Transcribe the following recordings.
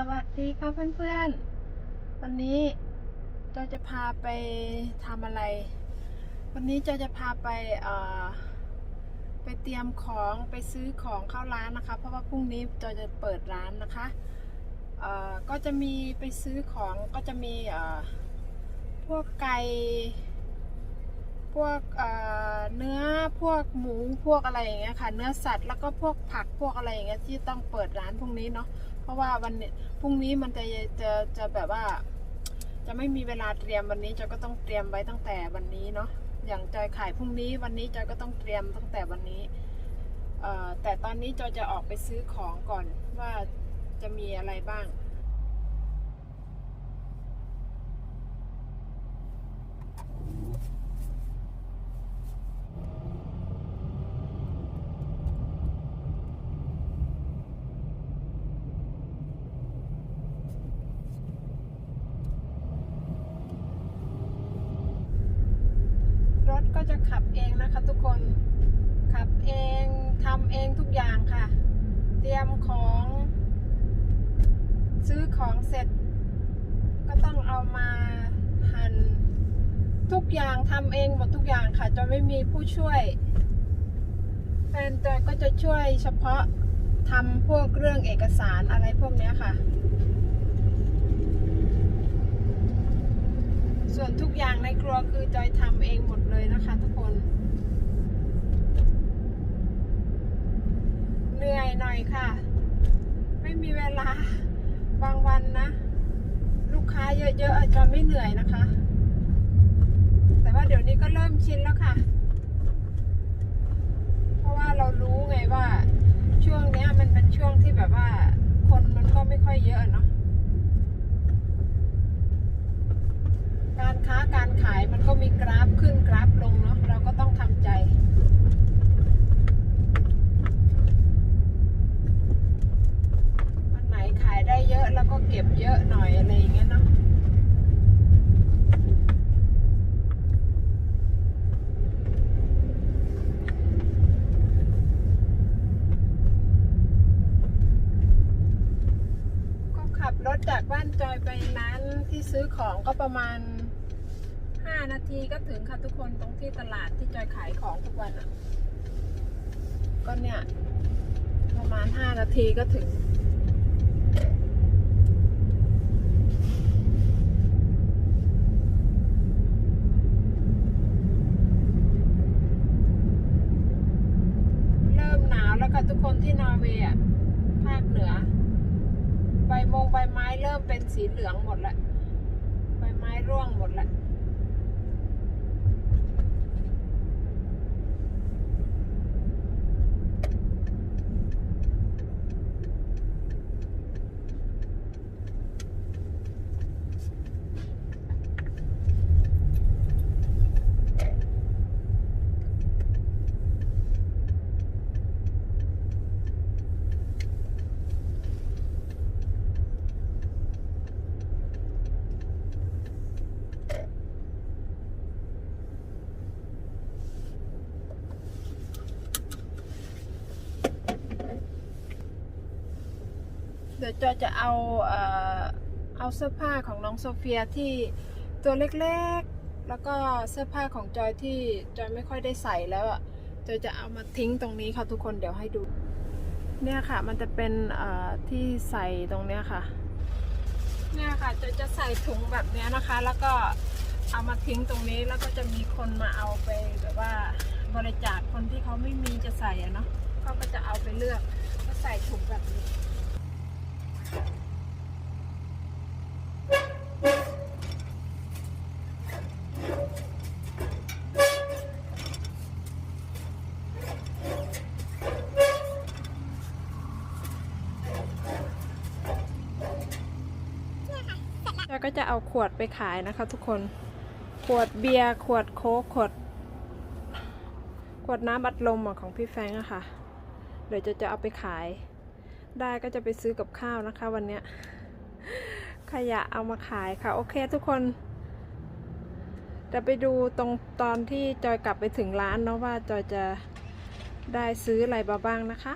สวัสดีครับเพื่อนๆ วันนี้จอยจะพาไปทำอะไร วันนี้จอยจะพาไปเอ่อไปเตรียมของไปซื้อของเข้าร้านนะคะ เพราะว่าพรุ่งนี้จอยจะเปิดร้านนะคะเอ่อก็จะมีไปซื้อของก็จะมีเอ่อพวกไก่พวกเอ่อเนื้อพวกหมูพวกอะไรอย่างเงี้ยค่ะ เนื้อสัตว์แล้วก็พวกผักพวกอะไรอย่างเงี้ยที่ต้องเปิดร้านพรุ่งนี้เนาะ เพราะว่าวันนี้พรุ่งนี้มันจะจะจะแบบว่า จะไม่มีเวลาเตรียมวันนี้จอยก็ต้องเตรียมไว้ตั้งแต่วันนี้เนาะอย่างจอยขายพรุ่งนี้วันนี้จอยก็ต้องเตรียมตั้งแต่วันนี้เอ่อแต่ตอนนี้จอยจะออกไปซื้อของก่อนว่าจะมีอะไรบ้าง รถก็ จะขับเองนะคะ ทุกคน ขับเองทำเองทุกอย่างค่ะ เตรียมของ ซื้อของเสร็จ ก็ต้องเอามาหั่นทุกอย่างทำเองหมดทุกอย่างค่ะ จะไม่มีผู้ช่วยแฟนจอยก็จะช่วยเฉพาะทำพวกเรื่องเอกสารอะไรพวกนี้ค่ะ ส่วนทุกอย่างในครัวคือจอยทำเองหมดเลยนะคะทุกคน เหนื่อยหน่อยค่ะ ไม่มีเวลาบางวันนะ ลูกค้าเยอะๆอจจะไม่เหนื่อยนะคะ แต่ว่าเดี๋ยวนี้ก็เริ่มชินแล้วค่ะ เพราะว่าเรารู้ไงว่าช่วงนี้มันเป็นช่วงที่แบบว่า คนมันก็ไม่ค่อยเยอะเนาะ การค้าการขายมันก็มีกราฟขึ้นกราฟลงเนาะเราก็ต้องทำใจ วันไหนขายได้เยอะแล้วก็เก็บเยอะหน่อยอะไรอย่างเงี้ยเนาะก็ขับรถจากบ้านจอยไปร้านที่ซื้อของก็ประมาณ 5 นาทีก็ถึงค่ะทุกคนตรงที่ตลาดที่จอยขายของทุกวันอะ่ะ ก็เนี่ย ประมาณ 5 นาทีก็ถึง เริ่มหนาวแล้วค่ะทุกคนที่นอร์เวย์อะภาคเหนือ ใบมงใบไม้เริ่มเป็นสีเหลืองหมดแล้วใบไม้ร่วงหมดแล้ว จอยจะเอาเอ่อเอาเสื้อผ้าของน้องโซเฟียที่ตัวเล็กๆ แล้วก็เสื้อผ้าของจอยที่จอยไม่ค่อยได้ใส่แล้วอะจอยจะเอามาทิ้งตรงนี้ค่ะทุกคนเดี๋ยวให้ดู เนี่ยค่ะมันจะเป็นเอ่อที่ใส่ตรงเนี้ยค่ะ เนี่ยค่ะจอยจะใส่ถุงแบบเนี้ยนะคะ แล้วก็เอามาทิ้งตรงนี้แล้วก็จะมีคนมาเอาไปแบบว่าบริจาคคนที่เขาไม่มีจะใส่อะเนาะเขาก็จะเอาไปเลือกก็ใส่ถุงแบบนี้ แล้วก็จะเอาขวดไปขายนะคะทุกคน ขวดเบียร์ ขวดโค้ก ขวด ขวดน้ำอัดลมของพี่แฟงอะค่ะ เดี๋ยวจะจะเอาไปขาย ได้ก็จะไปซื้อกับข้าวนะคะ วันเนี้ยขยะเอามาขายค่ะ โอเคทุกคน จะไปดูตรงตอนที่จอยกลับไปถึงร้านเนาะว่าจอยจะได้ซื้ออะไรบ้างนะคะ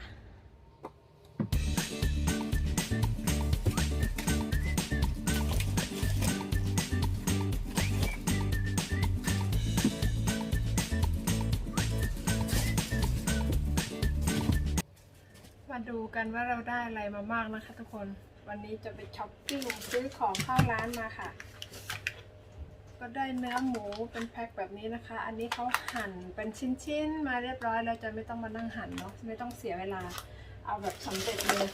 ดูกันว่าเราได้อะไรมามากนะคะทุกคน วันนี้จะไปช้อปปิ้งซื้อของเข้าร้านมาค่ะ ก็ได้เนื้อหมูเป็นแพ็คแบบนี้นะคะ อันนี้เขาหั่นเป็นชิ้นๆ มาเรียบร้อยเราจะไม่ต้องมานั่งหั่นเนาะ ไม่ต้องเสียเวลา เอาแบบสำเร็จเลย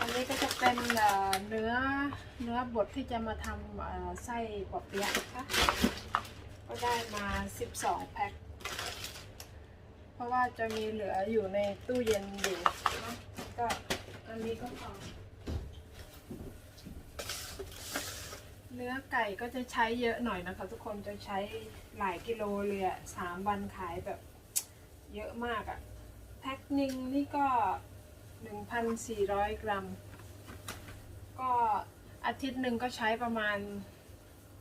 อันนี้ก็จะเป็นเนื้อเนื้อบดที่จะมาทำไส้ปอเปี๊ยะนะคะ ก็ได้มา 12 แพ็ค ราะว่าจะมีเหลืออยู่ในตู้เย็นอยู่เนอะก็อันนี้ก็พอเนื้อไก่ก็จะใช้เยอะหน่อยนะคะ ทุกคนจะใช้หลายกิโลเลยอะสามวันขายแบบเยอะมากอะแพ็คหนึ่งนี่ก็ 1,400 กรัม ก็อาทิตย์หนึ่งก็ใช้ประมาณ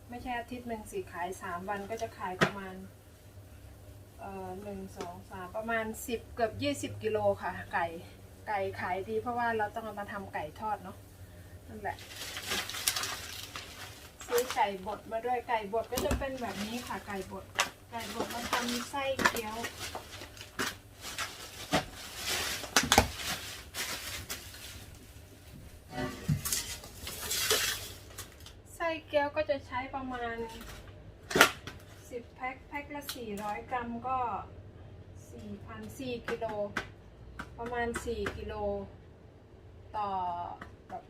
ไม่ใช่อาทิตย์หนึ่งสิขายสามวันก็จะขายประมาณ เอ่อหนึ่งสองสามประมาณสิบเกือบยี่สิบกิโลค่ะ ไก่ไก่ขายดี เพราะว่าเราต้องเอามาทำไก่ทอดเนาะนั่นแหละซื้อไก่บดมาด้วยไก่บดก็จะเป็นแบบนี้ค่ะ ไก่บดไก่บดมาทำไส้เกี๊ยวไส้เกี๊ยวก็จะใช้ประมาณ 10แพ็คแพ็คละ400กรัมก็4,000 4กิโล ประมาณ4กิโล ต่อแบบ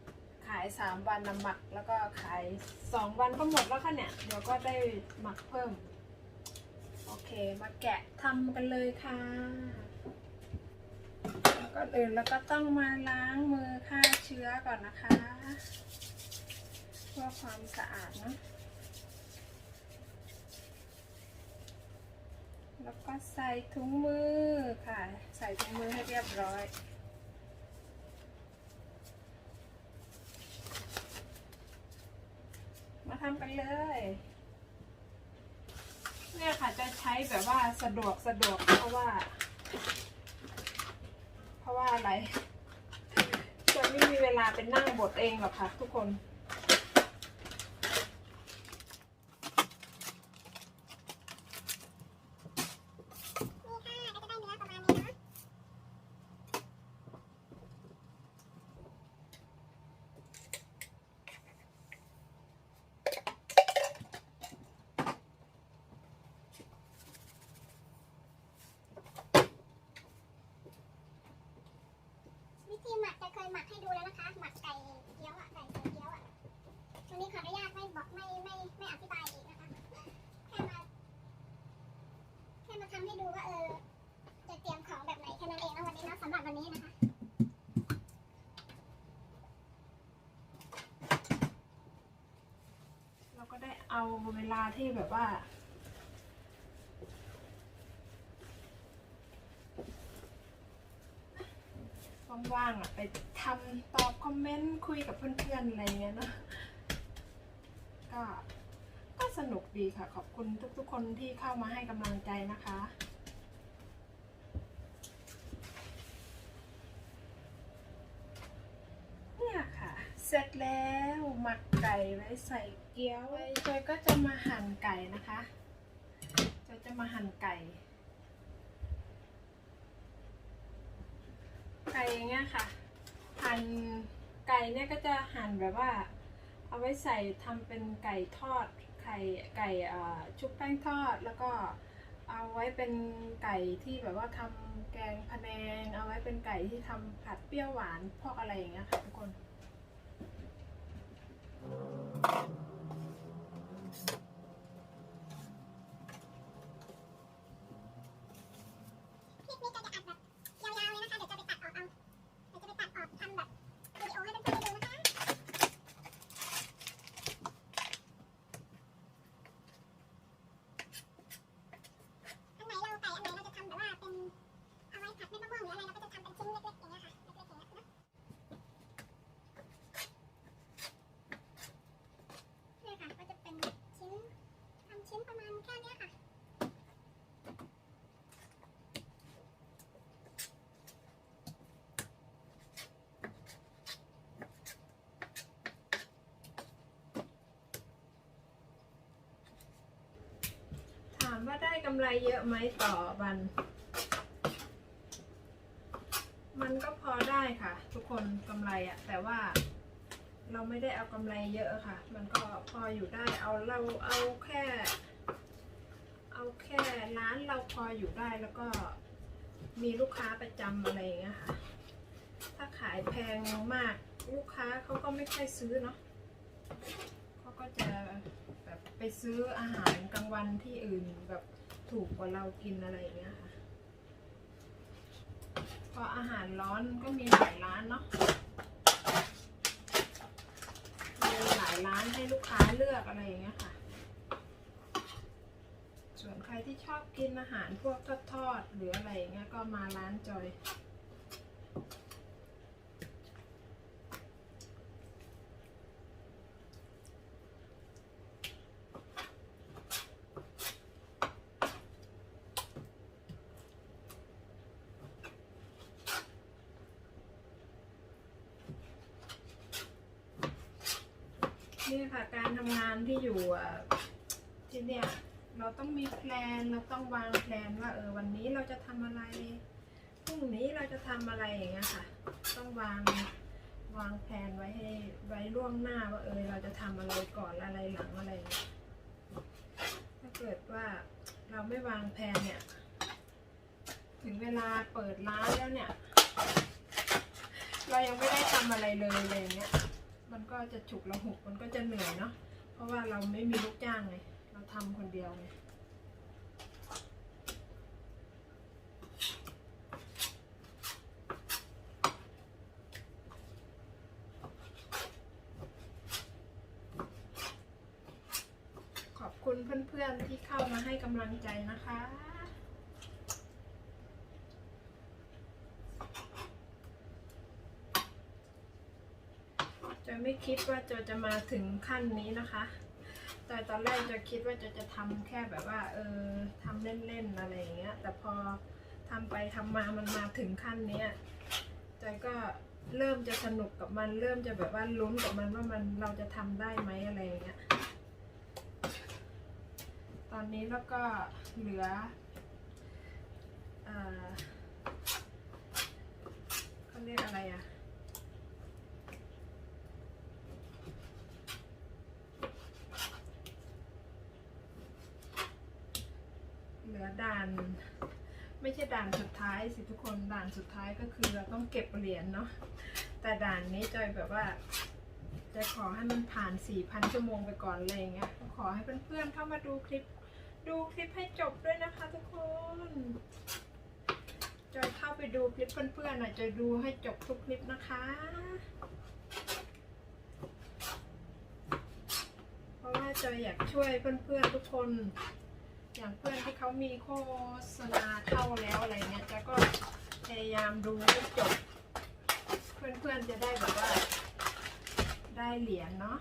ขาย3วันนำหมัก แล้วก็ขาย2วันก็หมดแล้วค่ะเนี่ย เดี๋ยวก็ได้หมักเพิ่ม โอเคมาแกะทำกันเลยค่ะก่อนอื่นแล้วก็ต้องมาล้างมือฆ่าเชื้อก่อนนะคะ เพื่อความสะอาดเนอะ แล้วก็ใส่ถุงมือค่ะ ใส่ถุงมือให้เรียบร้อยมาทำกันเลย เนี่ยค่ะจะใช้แบบว่าสะดวกสะดวกเพราะว่า เพราะว่าอะไรจะไม่มีเวลาเป็นนั่งบดเองหรอกค่ะทุกคนค่ะก็จะได้เนื้อประมาณนี้เนาะ วิธีหมักจะเค ยหมักให้ดูแล้วนะคะ หมักไก่เกี๊ยวอะไก่ใส่เกี๊ยวอะวันนี้ขออนุญาตไม่บอกไม่ไม่ไม่อธิบายอีกนะคะ แค่มาแค่มาทำให้ดูว่าเออจะเตรียมของแบบไหนแค่นั้นเองนะวันนี้นะสำหรับวันนี้นะคะเราก็ได้เอาเวลาที่แบบว่า ว่างๆอะไปทำตอบคอมเมนต์คุยกับเพื่อนๆอะไรเงี้ยเนอะก็ก็สนุกดีค่ะ ขอบคุณทุกๆคนที่เข้ามาให้กำลังใจนะคะเนี่ยค่ะ เสร็จแล้วหมักไก่ไว้ใส่เกี๊ยวไว้จอยก็จะมาหั่นไก่นะคะจอยจะมาหั่นไก่ ก่อย่างเงี้ยค่ะ หั่นไก่เนี่ยก็จะหั่นแบบว่า เอาไว้ใส่ทำเป็นไก่ทอด ไข่ไก่ชุบแป้งทอด แล้วก็เอาไว้เป็นไก่ที่แบบว่าทำแกงพะแนง เอาไว้เป็นไก่ที่ทำผัดเปรี้ยวหวานพวกอะไรอย่างเงี้ยค่ะทุกคน คลิปนี้ก็จะอัดแบบยาวๆเลยนะคะ เดี๋ยวจะไปตัดออกเอา เดี๋ยวจะไปตัดออกทำแบบวิดีโอให้เพื่อนๆได้ดูนะคะ อันไหนเราไก่อันไหนเราจะทำแบบว่าเป็นเอาไว้ผัดเม็ดมะม่วงหรืออะไรเราก็จะทำเป็นชิ้นเล็กๆอย่างเงี้ยค่ะ เล็กๆอย่างเงี้ยเนอะเนี่ยค่ะก็จะเป็นชิ้นทำชิ้นประมาณแค่เนี้ยค่ะ ถามว่า ได้กำไรเยอะไหมต่อวัน มันก็พอได้ค่ะ ทุกคนกำไรอะแต่ว่าเราไม่ได้เอากำไรเยอะค่ะ มันก็พออยู่ได้เอาเราเอาแค่ เอาแค่ร้านเราพออยู่ได้แล้วก็มีลูกค้าประจำอะไรอย่างเงี้ยค่ะ ถ้าขายแพงมากลูกค้าเขาก็ไม่ค่อยซื้อเนาะเขาก็จะ แบบไปซื้ออาหารกลางวันที่อื่นแบบถูกกว่าเรากินอะไรอย่างเงี้ยค่ะพออาหารร้อนก็มีหลายร้านเนาะมีหลายร้านให้ลูกค้าเลือกอะไรอย่างเงี้ยค่ะ ส่วนใครที่ชอบกินอาหารพวกทอดๆหรืออะไรอย่างเงี้ยก็มาร้านจอย นี่ค่ะ การทำงานที่อยู่ที่เนี่ยเราต้องมีแพลนเราต้องวางแพลนว่าเออวันนี้เราจะทำอะไรพรุ่งนี้เราจะทำอะไรอย่างเงี้ยค่ะ ต้องวางวางแผนไว้ให้ไว้ล่วงหน้าว่าเออเราจะทำอะไรก่อนอะไรหลังอะไรถ้าเกิดว่าเราไม่วางแผนเนี่ย ถึงเวลาเปิดร้านแล้วเนี่ย เรายังไม่ได้ทำอะไรเลยอะไรอย่างเงี้ย มันก็จะฉุกระหุกมันก็จะเหนื่อยเนาะเพราะว่าเราไม่มีลูกจ้างไงเราทำคนเดียวไงขอบคุณเพื่อนๆที่เข้ามาให้กำลังใจนะคะ จะไม่คิดว่าจะจะมาถึงขั้นนี้นะคะ แต่ตอนแรกจะคิดว่าจะจะทำแค่แบบว่า เออทำเล่นๆอะไรอย่างเงี้ย แต่พอทำไปทำมามันมาถึงขั้นเนี้ยจก็เริ่มจะสนุกกับมัน เริ่มจะแบบว่าลุ้นกับมันว่ามันเราจะทำได้ไหมอะไรอย่างเงี้ย ตอนนี้แล้วก็เหลืออ่อเขาเรียกอะไรอะ เหลือด่าน ไม่ใช่ด่านสุดท้ายสิทุกคนด่านสุดท้ายก็คือเราต้องเก็บเหรียญเนาะแต่ด่านนี้จอยแบบว่าจะขอให้มันผ่าน 4,000 ชั่วโมงไปก่อนอะไรอย่างเงี้ยขอให้เพื่อนๆเข้ามาดูคลิป ดูคลิปให้จบด้วยนะคะทุกคนจอยเข้าไปดูคลิปเพื่อนๆน่อยจอยดูให้จบทุกคลิปนะคะ เพราะว่าจอยอยากช่วยเพื่อนๆทุกคน อย่างเพื่อนที่เขามีโฆษณาเข้าแล้วอะไรเงี้ยจะก็พยายามดูให้จบ เพื่อนๆจะได้แบบว่า ได้เหรียญเนาะ